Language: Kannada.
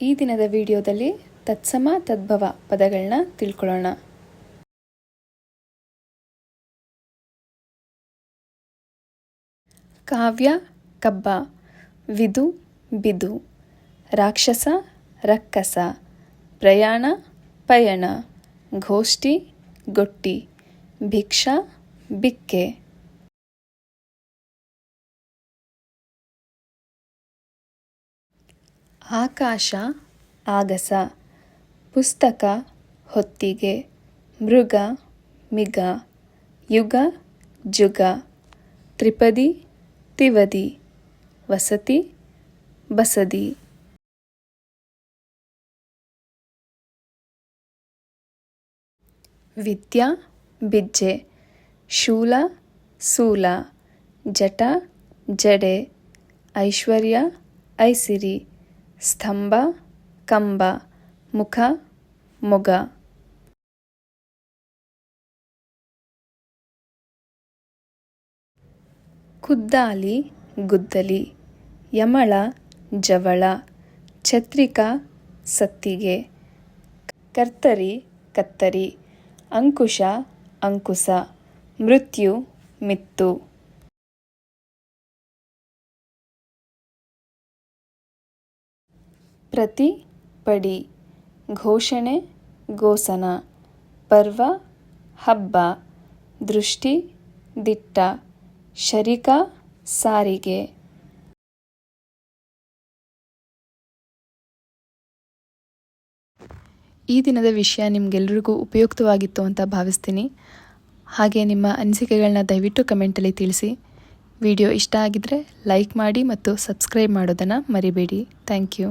ಈ ದಿನದ ವಿಡಿಯೋದಲ್ಲಿ ತತ್ಸಮ ತದ್ಭವ ಪದಗಳನ್ನ ತಿಳ್ಕೊಳ್ಳೋಣ. ಕಾವ್ಯ, ಕಬ್ಬ ವಿದು ಬಿದು ರಾಕ್ಷಸ, ರಕ್ಕಸ, ಪ್ರಯಾಣ, ಪಯಣ ಗೋಷ್ಠಿ ಗೊಟ್ಟಿ, ಭಿಕ್ಷಾ, ಬಿಕ್ಕೆ. ಆಕಾಶ, ಆಗಸ, ಪುಸ್ತಕ, ಹೊತ್ತಿಗೆ, ಮೃಗ, ಮಿಗ, ಯುಗ, ಜುಗ, ತ್ರಿಪದಿ, ತಿವದಿ, ವಸತಿ, ಬಸದಿ. ವಿದ್ಯಾ, ಬಿಜ್ಜೆ, ಶೂಲ, ಸೂಲ, ಜಟ, ಜಡೆ, ಐಶ್ವರ್ಯ, ಐಸಿರಿ. ಸ್ತಂಭ, ಕಂಬ, ಮುಖ, ಮೊಗ. ಕುದ್ದಾಲಿ, ಗುದ್ದಲಿ, ಯಮಳ, ಜವಳ, ಛತ್ರಿಕಾ, ಸತ್ತಿಗೆ. ಕರ್ತರಿ, ಕತ್ತರಿ. ಅಂಕುಶ, ಅಂಕುಸ. ಮೃತ್ಯು, ಮಿತ್ತು. ಪ್ರತಿ ಪಡಿ ಘೋಷಣೆ ಗೋಸನ ಪರ್ವ, ಹಬ್ಬ, ದೃಷ್ಟಿ, ದಿಟ್ಟ, ಶರಿಕ, ಸಾರಿಗೆ. ಈ ದಿನದ ವಿಷಯ ನಿಮಗೆಲ್ಲರಿಗೂ ಉಪಯುಕ್ತವಾಗಿತ್ತು ಅಂತ ಭಾವಿಸ್ತೀನಿ. ಹಾಗೆ ನಿಮ್ಮ ಅನಿಸಿಕೆಗಳನ್ನ ದಯವಿಟ್ಟು ಕಮೆಂಟಲ್ಲಿ ತಿಳಿಸಿ. ವಿಡಿಯೋ ಇಷ್ಟ ಆಗಿದ್ದರೆ ಲೈಕ್ ಮಾಡಿ ಮತ್ತು ಸಬ್ಸ್ಕ್ರೈಬ್ ಮಾಡೋದನ್ನು ಮರಿಬೇಡಿ. Thank you.